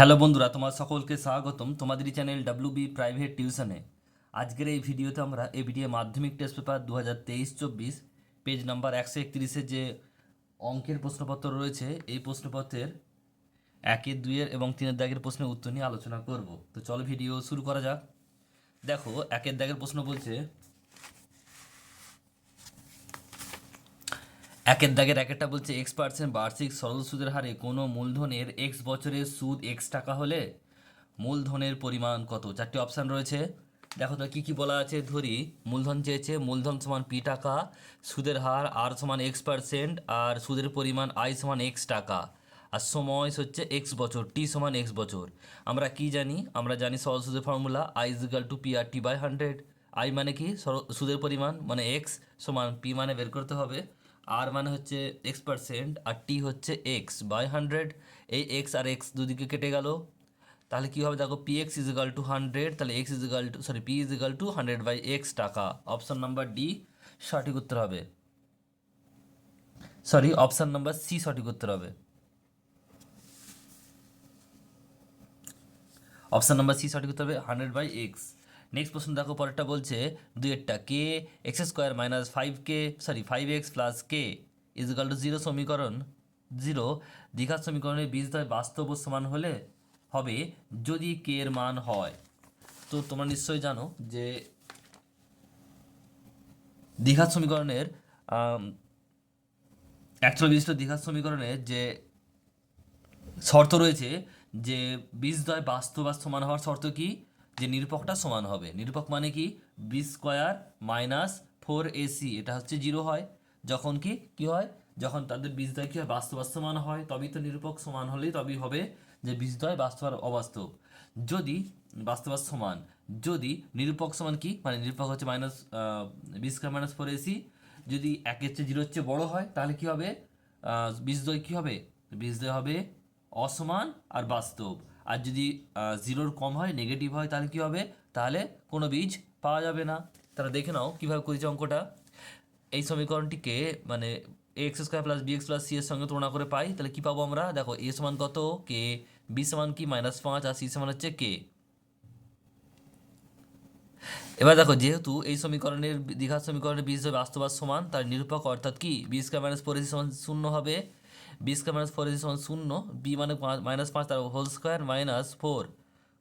Hello বন্ধুরা, তোমার সকলকে স্বাগতম তোমাদেরই চ্যানেল ডাব্লিউ বি প্রাইভেট টিউশনে আজকের এই ভিডিওতে আমরা এবিটিএ মাধ্যমিক টেস্ট পেপার দু হাজার তেইশ চব্বিশ পেজ নাম্বার একশো একত্রিশে যে অঙ্কের প্রশ্নপত্র রয়েছে, এই প্রশ্নপত্রের একের দুইয়ের এবং তিনের দাগের প্রশ্নের উত্তর নিয়ে আলোচনা করব। তো চলো ভিডিও শুরু করা যাক। দেখো, একের দাগের প্রশ্ন বলছে একের দাগের একটা বলছে এক্স পার্সেন্ট বার্ষিক সরল সুদের হারে কোনো মূলধনের এক্স বছরের সুদ এক্স টাকা হলে মূলধনের পরিমাণ কত? চারটি অপশান রয়েছে। দেখো তো কী কী বলা আছে? ধরি, মূলধন চেয়েছে, মূলধন সমান পি টাকা, সুদের হার আর সমান এক্স পার্সেন্ট আর সুদের পরিমাণ আই সমান এক্স টাকা। আর সময় হচ্ছে এক্স বছর টি সমান এক্স বছর। আমরা কি জানি? আমরা জানি সরল সুদের formula I equal to P R T by hundred I মানে কি? সুদের পরিমাণ মানে এক্স সমান পি মানে বের করতে হবে। আর মানে হচ্ছে এক্স পার্সেন্ট আর টি হচ্ছে এক্স বাই হান্ড্রেড এই এক্স আর এক্স দুদিকে কেটে গেল। তাহলে কী হবে দেখো P X equal to hundred তাহলে X equal to sorry P equal to hundred by X টাকা। অপশন নাম্বার ডি সঠিক উত্তর হবে। সরি অপশন নাম্বার সি সঠিক উত্তর হবে। অপশন নাম্বার সি সঠিক উত্তর হবে হান্ড্রেড বাই এক্স নেক্সট প্রশ্ন দেখো, পরেরটা বলছে একটা K X square minus five K sorry five X plus K equal to zero সমীকরণ জিরো দ্বিঘাত সমীকরণের বীজদ্বয় বাস্তব সমান হলে হবে যদি কে এর মান হয়। তো তোমরা নিশ্চয়ই জানো যে দ্বিঘাত সমীকরণের অ্যাকচুয়াল বিশিষ্ট দ্বিঘাত সমীকরণের যে শর্ত রয়েছে যে বীজদ্বয় বাস্তব সমান হওয়ার শর্ত কি? যে নিরূপকটা সমান হবে। নিরূপক মানে কি? B square minus four AC এটা হচ্ছে জিরো হয়। যখন কি? কি হয়? যখন তাদের বীজদ্বয় কি হয়? বাস্তব সমান হয়। তবেই তো নিরূপক সমান হলেই তবেই হবে যে বীজদ্বয় বাস্তব আর অবাস্তব। যদি বাস্তব সমান যদি নিরূপক সমান কি? মানে নিরূপক হচ্ছে minus B square minus four AC যদি একের চেয়ে জিরোর চেয়ে বড় হয় তাহলে কি হবে? আহ, বীজদ্বয় কি হবে? বীজদ্বয় হবে অসমান আর বাস্তব। আর যদি জিরোর কম হয় নেগেটিভ হয়, তাহলে কী হবে? তাহলে কোনো বীজ পাওয়া যাবে না। তাহলে দেখে নাও কীভাবে করেছে অঙ্কটা। এই সমীকরণটিকে মানে A X square plus B X plus C এর সঙ্গে তুলনা করে পাই, তাহলে কী পাবো আমরা? দেখো এ সমান কত? কে বি সমান কি? মাইনাস পাঁচ, আর সি সমান হচ্ছে কে এবার দেখো, যেহেতু এই সমীকরণের, দীঘার সমীকরণের বীজ হবে বাস্তব সমান, তার নিরূপক অর্থাৎ কি? বি স্কোয়ার মাইনাস ফোর সমান শূন্য হবে। বি স্কোয়ার মাইনাস ফোর সমান শূন্য বি মানে মাইনাস পাঁচ, তার whole square minus four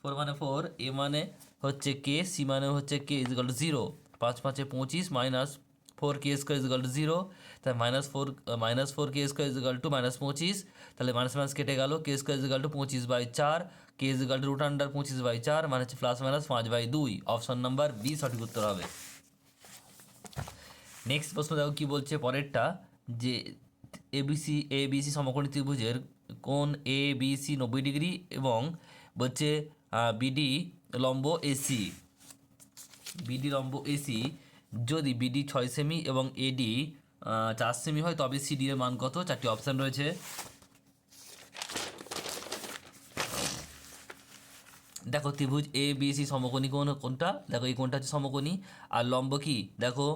four মানে ফোর এ মানে হচ্ছে কে সি মানে হচ্ছে কে ইজিক্যাল টু জিরো পাঁচ পাঁচে পঁচিশ minus four K square equal to zero তাহলে minus four minus four K square equal to minus পঁচিশ. তাহলে মাইনাস মাইনাস কেটে গেল কে স্কোয়ার ইজিক্যাল টু পঁচিশ বাই চার. K equal to root under পঁচিশ বাই চার মানে হচ্ছে প্লাস মাইনাস পাঁচ বাই দুই। অপশন নাম্বার বি সঠিক উত্তর হবে। নেক্সট প্রশ্ন দেখো কি বলছে পরেরটা, যে এবিসি এ বিসি সমকোণী ত্রিভুজের কোণ এ বিসি নব্বই ডিগ্রি এবং বলছে বিডি লম্ব এসি। বিডি লম্ব এসি, যদি বিডি ছয় সেমি এবং এডি চার সেমি হয়, তবে সিডি এর মান কত? চারটি অপশান রয়েছে। দেখো ত্রিভুজ এ বি সি সমকোণী কোন কোনটা দেখো এই কোনটা হচ্ছে সমকোণী। আর লম্ব কি? দেখো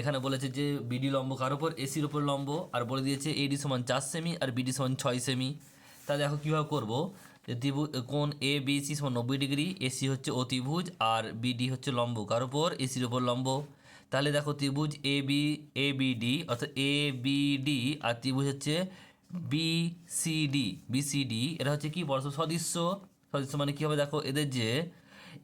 এখানে বলেছে যে বিডি লম্ব কার ওপর এসির ওপর লম্ব। আর বলে দিয়েছে এডি সমান চার সেমি আর বিডি সমান ছয় সেমি তা দেখো কীভাবে করব? যে ত্রিভুজ কোণ এ বি সি সমান নব্বই ডিগ্রি এসি হচ্ছে অতিভুজ আর বিডি হচ্ছে লম্ব। কার ওপর এসির ওপর লম্ব। তাহলে দেখো ত্রিভুজ A B A B D অর্থাৎ এ বি ডি আর ত্রিভুজ হচ্ছে B C D B C D এটা হচ্ছে কি? পরস্পর সদৃশ্য মানে কী হবে? দেখো, এদের যে,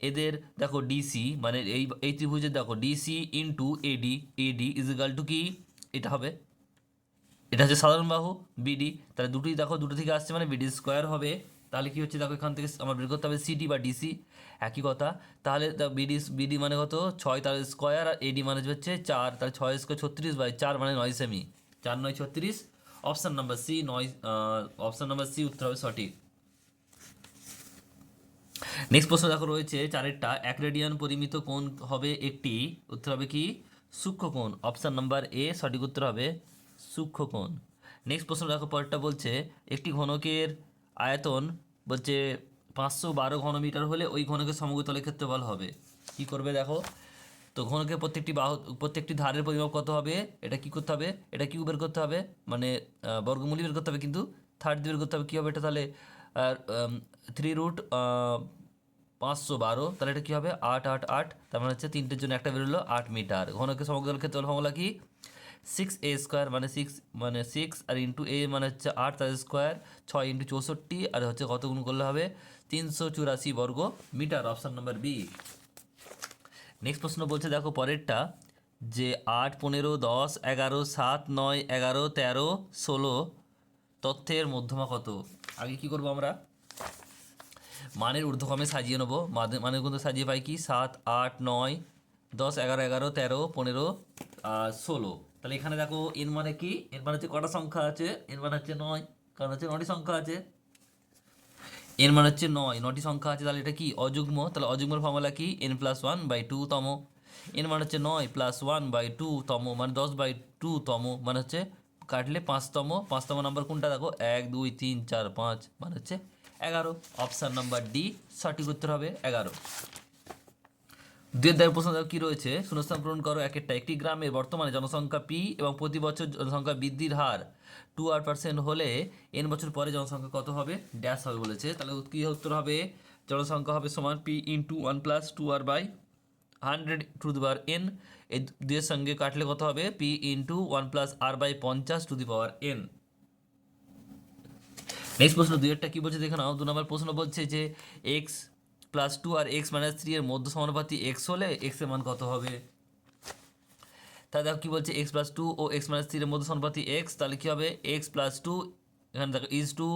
এদের দেখো ডিসি মানে এই এই ত্রিভুজের দেখো DC into AD AD equal to কি? এটা হবে। এটা হচ্ছে সাধারণ বাহু বিডি তাহলে দুটোই দেখো, দুটো থেকে আসছে মানে বিডি স্কোয়ার হবে। তাহলে কি হচ্ছে? দেখো, এখান থেকে আমার বের করতে হবে সিডি বা ডিসি একই কথা। তাহলে বিডি বিডি মানে কত? ছয়, তাহলে স্কোয়ার আর এডি মানে হচ্ছে চার। তাহলে ছয় স্কোয়ার ছত্রিশ বাই চার মানে নয় সেমি চার, নয়, ছত্রিশ। অপশান নাম্বার সি নয় অপশান নাম্বার সি উত্তর হবে সঠিক। নেক্সট প্রশ্ন দেখো রয়েছে চারেরটা। এক রেডিয়ান পরিমিত কোণ হবে একটি উত্তর হবে কি? সূক্ষ্ম কোণ। অপশান নাম্বার এ সঠিক উত্তর হবে সূক্ষ্ম কোণ। নেক্সট প্রশ্ন দেখো পরেরটা বলছে একটি ঘনকের আয়তন বলছে পাঁচশো বারো ঘনমিটার হলে ওই ঘনকের সমগ্রতলের ক্ষেত্রফল হবে। কি করবে দেখো? তো ঘনকের প্রত্যেকটি বাহু প্রত্যেকটি ধারের পরিমাপ কত হবে? এটা কি করতে হবে? এটা কি বের করতে হবে? মানে আহ, বর্গমূলই বের করতে হবে কিন্তু থার্ড বের করতে হবে কী হবে এটা তাহলে? থ্রি রুট পাঁচশো বারো, তাহলে এটা কী হবে? আট আট আট, তার মানে হচ্ছে তিনটের জন্য একটা বেরোলো আট মিটার। ঘনকের সমগ্র ক্ষেত্রে ফর্মুলা কি? সিক্স এ স্কোয়ার মানে সিক্স মানে সিক্স আর ইন্টু এ মানে হচ্ছে আট তার স্কোয়ার ছয় ইন্টু চৌষট্টি, আর হচ্ছে কত গুণ করলে হবে? তিনশো চুরাশি বর্গ metre option number B next প্রশ্ন বলছে, দেখো পরেরটা, যে আট, পনেরো, দশ, এগারো, সাত, নয়, এগারো, তেরো, ষোলো, তথ্যের মধ্যমা কত? আগে কি করব আমরা? মানের ঊর্ধ্বক্রমে সাজিয়ে নেব। মানের কিন্তু সাজিয়ে পাই কি? সাত, আট, নয়, দশ, এগারো এগারো, তেরো, পনেরো ষোলো। তাহলে এখানে দেখো এন মানে কি? এন মানে হচ্ছে কটা সংখ্যা আছে? এন মানে হচ্ছে নয়। কারণ হচ্ছে নটি সংখ্যা আছে। এন মানে হচ্ছে নয়। নটি সংখ্যা আছে, তাহলে এটা কি? অযুগ্ম। তাহলে অযুগ্মের ফর্মুলা কি? N plus one by two তম। এন মানে হচ্ছে নয় প্লাস ওয়ান বাই টু তম। মানে দশ বাই টু তম। মানে হচ্ছে কাটলে পাঁচতম পাঁচতম নাম্বার কোনটা? দেখো, এক, দুই, তিন, চার, পাঁচ। মানে হচ্ছে এগারো অপশান নাম্বার ডি সঠিক উত্তর হবে এগারো। দুই অধ্যায়ের প্রশ্ন কি রয়েছে? শূন্যস্থান পূরণ করো, একেরটা একটি গ্রামের বর্তমানে জনসংখ্যা পি এবং প্রতি বছর জনসংখ্যা বৃদ্ধির হার টু আর পার্সেন্ট হলে এন বছর পরে জনসংখ্যা কত হবে? ড্যাশ হবে বলেছে। তাহলে কি উত্তর হবে? জনসংখ্যা হবে সমান P into one plus two R by hundred to the power N এই দুইয়ের সঙ্গে কাটলে কত হবে? P into one plus R by পঞ্চাশ to the power N next প্রশ্ন দুইয়েরটা কি বলছে? দেখে নাও। দু নম্বর প্রশ্ন বলছে যে এক্স প্লাস টু আর এক্স মাইনাস থ্রি এর মধ্য সমানুপাতি এক্স হলে এক্সের মান কত হবে? তাহলে দেখো কী বলছে? এক্স প্লাস টু ও এক্স মাইনাস থ্রি এর মধ্য সমানুপাতি এক্স তাহলে কী হবে? এক্স প্লাস টু এখানে দেখো is to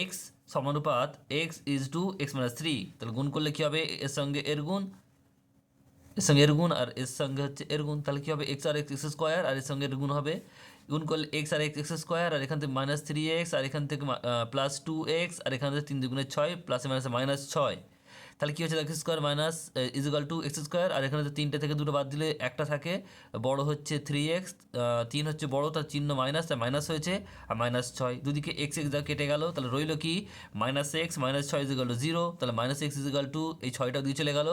X সমানুপাত X is to X minus three তাহলে গুণ করলে কী হবে? এর সঙ্গে এর গুণ, এর সঙ্গে এর গুণ আর এর সঙ্গে হচ্ছে এর গুণ। তাহলে কী হবে? এক্স আর এক্স এক্স স্কোয়ার আর এর সঙ্গে এর গুণ হবে গুণ করলে এক্স আর এক্স এক্স স্কোয়ার, আর এখান থেকে মাইনাস থ্রি এক্স আর এখান থেকে প্লাস টু এক্স আর এখান থেকে তিন দুগুণে ছয় প্লাসে মাইনাসে মাইনাস ছয়। তাহলে কী হচ্ছে? X square minus is equal to X square আর এখানে তো তিনটে থেকে দুটো বাদ দিলে একটা থাকে। বড় হচ্ছে থ্রি এক্স তিন হচ্ছে বড়, তার চিহ্ন মাইনাস তার মাইনাস হয়েছে, আর মাইনাস ছয়। দুদিকে এক্স এক্স যা কেটে গেল। তাহলে রইল কি? মাইনাস এক্স মাইনাস ছয় ইজ ইজিক্যাল টু জিরো তাহলে মাইনাস এক্স ইজিক্যাল টু এই ছয়টা দিয়ে চলে গেল।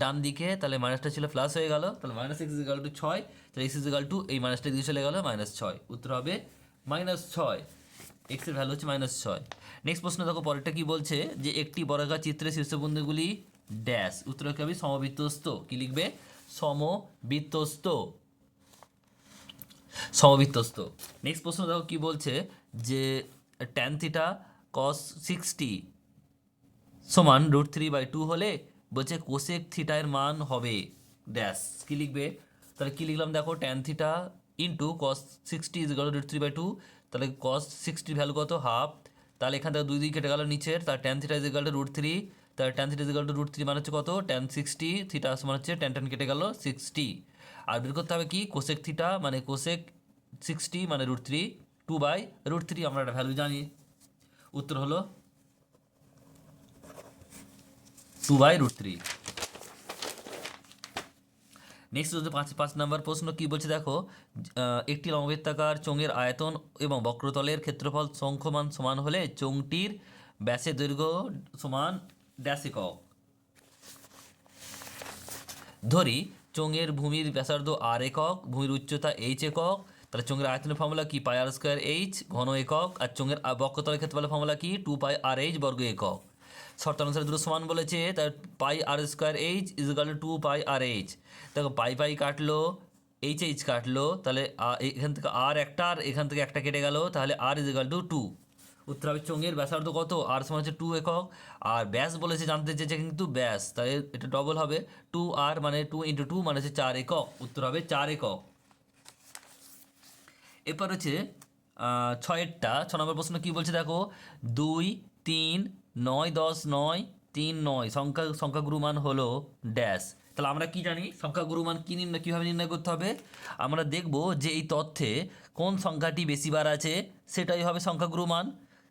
ডান দিকে, তাহলে মাইনাসটা ছিল প্লাস হয়ে গেল। তাহলে মাইনাস এক্স ইজিক্যাল টু ছয়, তাহলে এক্স ইজিক্যাল টু এই মাইনাসটা দিয়ে চলে গেল মাইনাস ছয়। উত্তর হবে মাইনাস ছয়। এক্সের ভ্যালু হচ্ছে মাইনাস ছয়। নেক্সট প্রশ্ন দেখো, পরেরটা কি বলছে? যে একটি বর্গাকার চিত্রের শীর্ষবিন্দুগুলি ড্যাশ উত্তর কি হবে? সমবৃত্তস্ত কি লিখবে? সমবৃত্তস্ত সমবৃত্তস্ত নেক্সট প্রশ্ন দেখো, কি বলছে? যে ট্যান থিটা কস সিক্সটি সমান রুট থ্রি বাই টু হলে বলছে কোসেক থিটা এর মান হবে ড্যাশ কি লিখবে? তাহলে কি লিখলাম দেখো? Tan theta into cos sixty is গেল রুট থ্রি বাই টু তাহলে কস সিক্সটির ভ্যালু কত? হাফ তাহলে এখান থেকে দুই দুই কেটে গেল নিচের তার tan theta is equal to root three তার tan theta is equal to root three মানে হচ্ছে কত? টেন সিক্সটি থিটা মানে হচ্ছে টেন টেন কেটে গেল সিক্সটি আর বের করতে হবে কি? কোশেক থিটা মানে কোশেক সিক্সটি মানে root three two by root three আমরা একটা ভ্যালু জানি। উত্তর হলো two by root three next হচ্ছে পাঁচ পাঁচ নম্বর প্রশ্ন কি বলছে দেখো একটি লম্ববৃত্তাকার চোঙের আয়তন এবং বক্রতলের ক্ষেত্রফল সংখ্যমান সমান হলে চোঙটির ব্যাসের দৈর্ঘ্য সমান ড্যাশ একক ধরি, চোঙের ভূমির ব্যাসার্ধ আর একক, ভূমির উচ্চতা এইচ একক, তাহলে চোঙের আয়তনের ফর্মুলা কি? পাই আর স্কোয়ার এইচ ঘন একক, আর চোঙের বক্রতলের ক্ষেত্রফলের ফর্মুলা কি? টু পাই আর এইচ বর্গ একক। শর্তানুসারে দুটো সমান বলেছে তার pi r square h is equal to pi r h দেখো, পাই পাই কাটলো এইচ এইচ কাটলো, তাহলে এখান থেকে আর একটা, আর এখান থেকে একটা কেটে গেল, তাহলে আর ইজকাল টু টু উত্তর হবে চোঙের ব্যাসার্ধ কত? আর সমান হচ্ছে টু একক। আর ব্যাস বলেছে, জানতে চেয়েছে কিন্তু ব্যাস তাই এটা ডবল হবে। টু আর মানে টু ইন্টু টু মানে হচ্ছে চার একক। উত্তর হবে চার একক। এরপর হচ্ছে ছয়েরটা, ছ নম্বর প্রশ্ন কি বলছে দেখো? দুই, তিন নয় দশ নয় তিন নয়। সংখ্যা সংখ্যাগুরু মান হলো ড্যাশ তাহলে আমরা কি জানি? সংখ্যাগুরু মান কী নির্ণয়, কীভাবে নির্ণয় করতে হবে? আমরা দেখব যে এই তথ্যে কোন সংখ্যাটি বেশিবার আছে, সেটাই হবে সংখ্যাগুরু মান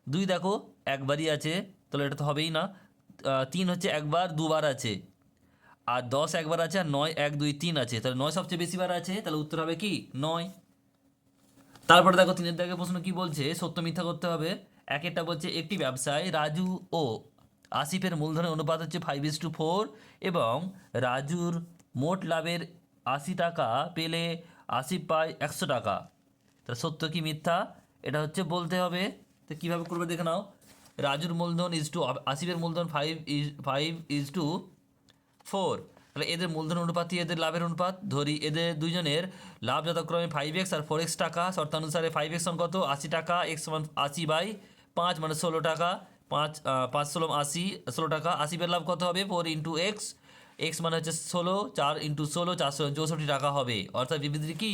দুই দেখো, একবারই আছে, তাহলে এটা তো হবেই না। তিন হচ্ছে একবার, দুবার আছে। আর দশ একবার আছে, আর নয়, এক, দুই, তিন আছে। তাহলে নয় সবচেয়ে বেশিবার আছে, তাহলে উত্তর হবে কি? নয়। তারপরে দেখো তিনের দাগে প্রশ্ন কি বলছে? সত্য মিথ্যা করতে হবে। এক একটা বলছে একটি ব্যবসায় রাজু ও আসিফের মূলধনের অনুপাত হচ্ছে ফাইভ ইস টু ফোর এবং রাজুর মোট লাভের আশি টাকা পেলে আসিফ পায় একশো টাকা। তা সত্য কি মিথ্যা? এটা হচ্ছে বলতে হবে। তো কীভাবে করবে দেখে নাও। রাজুর মূলধন ইজ টু আসিফের মূলধন five is five is to four তাহলে এদের মূলধন অনুপাতই এদের লাভের অনুপাত। ধরি এদের দুইজনের লাভ যথাক্রমে ফাইভ এক্স আর ফোর এক্স টাকা। শর্তানুসারে ফাইভ এক্স কত? আশি টাকা। এক্স সমান আশি বাই পাঁচ মানে ষোলো টাকা পাঁচ পাঁচ ষোলো আশি ষোলো টাকা আশিফের লাভ কত হবে? ফোর ইন্টু এক্স এক্স মানে হচ্ছে ষোলো চার ইন্টু ষোলো চারশো চৌষট্টি টাকা হবে। অর্থাৎ বিবৃতি কি?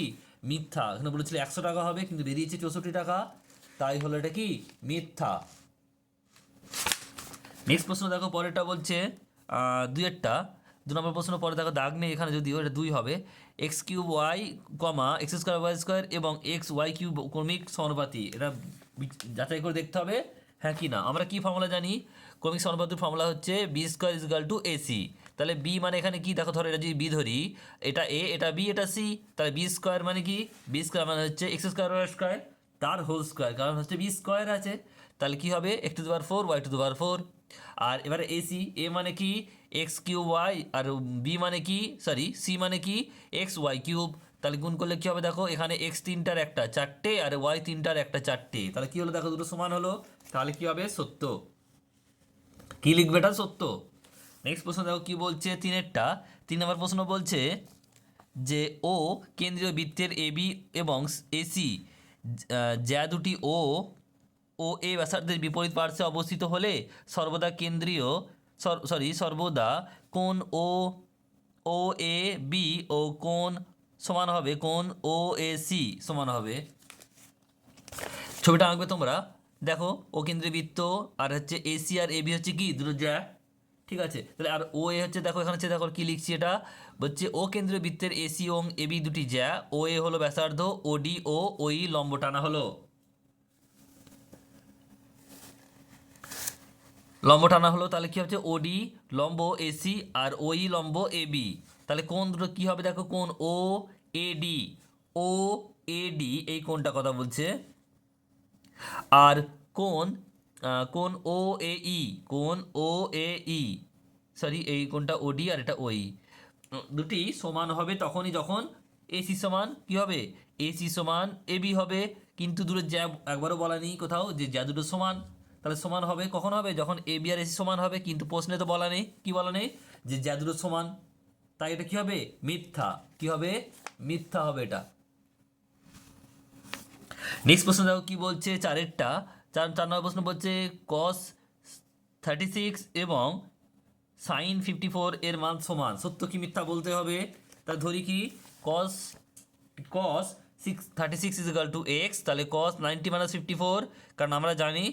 মিথ্যা। এখানে বলেছিল একশো টাকা হবে কিন্তু বেরিয়েছে চৌষট্টি টাকা। তাই হলো এটা কি? মিথ্যা। নেক্সট প্রশ্ন দেখো পরেরটা বলছে আহ, দুইয়েরটা দু নম্বর প্রশ্ন পরে দেখো, দাগ নেই এখানে যদিও, এটা দুই হবে। X cube y comma x square y square এবং এক্স ওয়াই কিউব ক্রমিক সমানুপাতি। এটা যাচাই করে দেখতে হবে হ্যাঁ কি না? আমরা কি ফর্মুলা জানি? ক্রমিক সমানুপাতির ফর্মুলা হচ্ছে b square is equal to a c তাহলে বি মানে এখানে কি? দেখো, ধরো এটা যদি বি ধরি, এটা এ এটা বি এটা সি তাহলে বি স্কোয়ার মানে কি? বি স্কোয়ার মানে হচ্ছে এক্স স্কোয়ার ওয়াই স্কোয়ার, তার হোল স্কোয়ার কারণ হচ্ছে বি স্কোয়ার আছে। তাহলে কি হবে? এক্স টু দুবার ফোর ওয়াই টু দুবার ফোর আর এবারে এসি এ মানে কি? এক্স কিউব ওয়াই আর বি মানে কি? সরি, সি মানে কি? X y cube. তাহলে গুণ করলে কী হবে দেখো? এখানে এক্স তিনটার একটা চারটে আর ওয়াই তিনটার একটা চারটে। তাহলে কী হলো দেখো? দুটো সমান হলো। তাহলে কী হবে? সত্য। কি লিখবে এটা? সত্য। নেক্সট প্রশ্ন দেখো কী বলছে তিনেরটা? তিন নম্বর প্রশ্ন বলছে যে, ও কেন্দ্রীয় বৃত্তের এবি এবং এসি যা দুটি ও ও এ ব্যাসার্ধের বিপরীত পার্শ্বে অবস্থিত হলে সর্বদা কেন্দ্রীয়, সরি সর্বদা কোন ও ও এ বি ও কোন সমান হবে কোন ও এ সি সমান হবে। ছবিটা আঁকবে তোমরা। দেখো, ও কেন্দ্রীয় বৃত্ত, আর হচ্ছে এসি আর এবি হচ্ছে কি? দুটো জ্যা। ঠিক আছে? তাহলে আর ও এ হচ্ছে, দেখো, এখানে হচ্ছে, দেখো, কি লিখছি এটা? বলছে, ও কেন্দ্রীয় বৃত্তের এসি ও এবি দুটি জ্যা, ও এ হলো ব্যাসার্ধ, ও ডি, ও, ওই লম্ব টানা হলো। লম্ব টানা হলো, তাহলে কি হচ্ছে? ওডি লম্ব এসি আর ওই লম্ব এ বি তাহলে কোন দুটো কি হবে? দেখো কোন ও এডি ও এডি এই কোনটা কথা বলছে। আর কোন কোন ও এ ই কোন ও এ ই সরি এই কোনটা ওডি আর এটা ওই দুটি সমান হবে তখনই যখন এসি সমান কি হবে? এসি সমান এবি হবে। কিন্তু দূরের যা একবারও বলা নেই কোথাও যে, যা দুটো সমান। তাহলে সমান হবে, কখন হবে? যখন এ বি আর এসি সমান হবে, কিন্তু প্রশ্নে তো বলা নেই। কি বলা নেই? যে যা সমান, তাই এটা কি হবে? মিথ্যা। কি হবে? মিথ্যা হবে এটা। নেক্সট প্রশ্ন দেখো কি বলছে চারেরটা। চার চার নম্বর প্রশ্ন বলছে কস থার্টি সিক্স এবং সাইন ফিফটি ফোর এর মান সমান। সত্য কি মিথ্যা বলতে হবে? তা ধরি কি? Cos cos six thirty six is equal to x তাহলে cos ninety minus fifty four কারণ আমরা জানি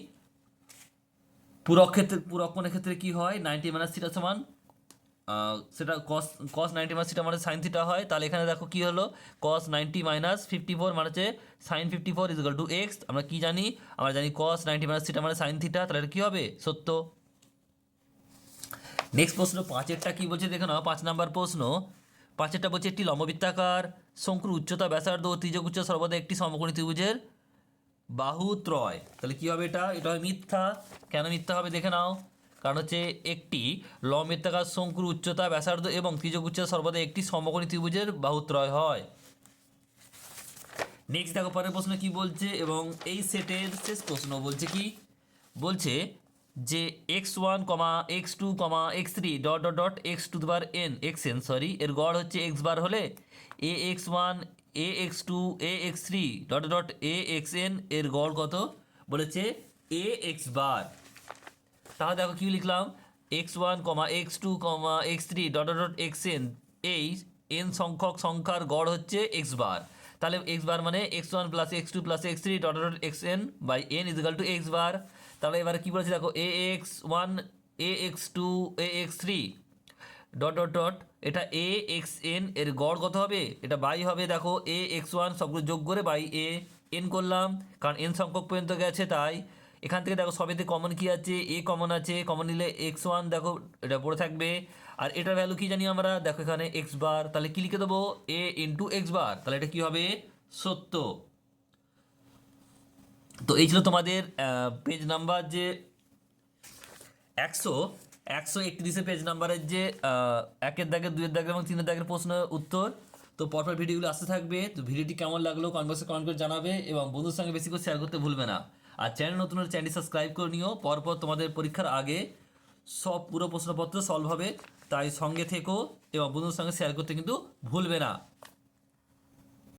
পুরক ক্ষেত্রে পুরক কোণের ক্ষেত্রে কি হয়? নাইনটি মাইনাস থিটা সমান সেটা cos cos ninety minus theta মানে সাইন থিটা হয়। তাহলে এখানে দেখো কি হলো? Cos ninety minus fifty four মানে হচ্ছে sine fifty four is to x আমরা কি জানি? আমরা জানি কস নাইনটি মাইনাস থিটা মানে সাইন থিটা তাহলে কী হবে? সত্য। নেক্সট প্রশ্ন, পাঁচেরটা কি বলছে? দেখে নাও, পাঁচ নাম্বার প্রশ্ন। পাঁচেরটা বলছে, একটি লম্ববৃত্তাকার, শঙ্কুর উচ্চতা ব্যাসার্ধ ও ত্রিজক উচ্চ সর্বদা একটি সমকোণী ত্রিভুজের বাহু ত্রয় তাহলে কী হবে এটা? এটা হবে মিথ্যা। কেন মিথ্যা হবে দেখে নাও। কারণ হচ্ছে একটি লম্ববৃত্তাকার শঙ্কুর উচ্চতা, ব্যাসার্ধ এবং ত্রিজক উচ্চতা সর্বদা একটি সমকোণী ত্রিভুজের বাহুত্রয় হয়। নেক্সট দেখো, পরের প্রশ্ন কি বলছে? এবং এই সেটের শেষ প্রশ্ন বলছে কি? বলছে যে x one comma x two comma x three dot dot dot x two bar n x n sorry এর গড় হচ্ছে এক্স বার হলে a x one a x two a x three dot dot a x n এর গড় কত? বলেছে এ x bar তাহলে দেখো কি লিখলাম? X one comma x two comma x three dot dot x n এই এন সংখ্যক সংখ্যার গড় হচ্ছে এক্স বার তাহলে এক্স বার মানে x one plus x two plus x three dot dot x n by n is equal to x bar তাহলে এবারে কী বলেছে দেখো? A x one a x two a x three dot dot dot এটা এ x N এর গড় কত হবে? এটা বাই হবে, দেখো এ এক্স ওয়ান সবগুলো যোগ করে বাই এ এন করলাম, কারণ এন সংখ্যক পর্যন্ত গেছে, তাই এখান থেকে দেখো সবেতে কমন কি আছে? এ কমন আছে কমন নিলে এক্স ওয়ান দেখো, এটা পড়ে থাকবে। আর এটার ভ্যালু কি জানি আমরা? দেখো এখানে এক্স বার তাহলে কি লিখে দেবো? এ ইন্টু এক্স বার তাহলে এটা কি হবে? সত্য তো এই ছিল তোমাদের পেজ নাম্বার যে একশো একশো একত্রিশে পেজ নাম্বারের যে একের দাগের দুয়ের দাগের এবং তিনের দাগের প্রশ্ন উত্তর। তো পরপর ভিডিওগুলো আসতে থাকবে। তো ভিডিওটি কেমন লাগল বক্সে কমেন্ট করে জানাবে এবং বন্ধুর সঙ্গে বেশি করে শেয়ার করতে ভুলবে না। আর চ্যানেল নতুন চ্যানেলটি সাবস্ক্রাইব করে নিও। পরপর তোমাদের পরীক্ষার আগে সব পুরো প্রশ্নপত্র সলভ হবে। তাই সঙ্গে থেকো এবং বন্ধুর সঙ্গে শেয়ার করতে কিন্তু ভুলবে না।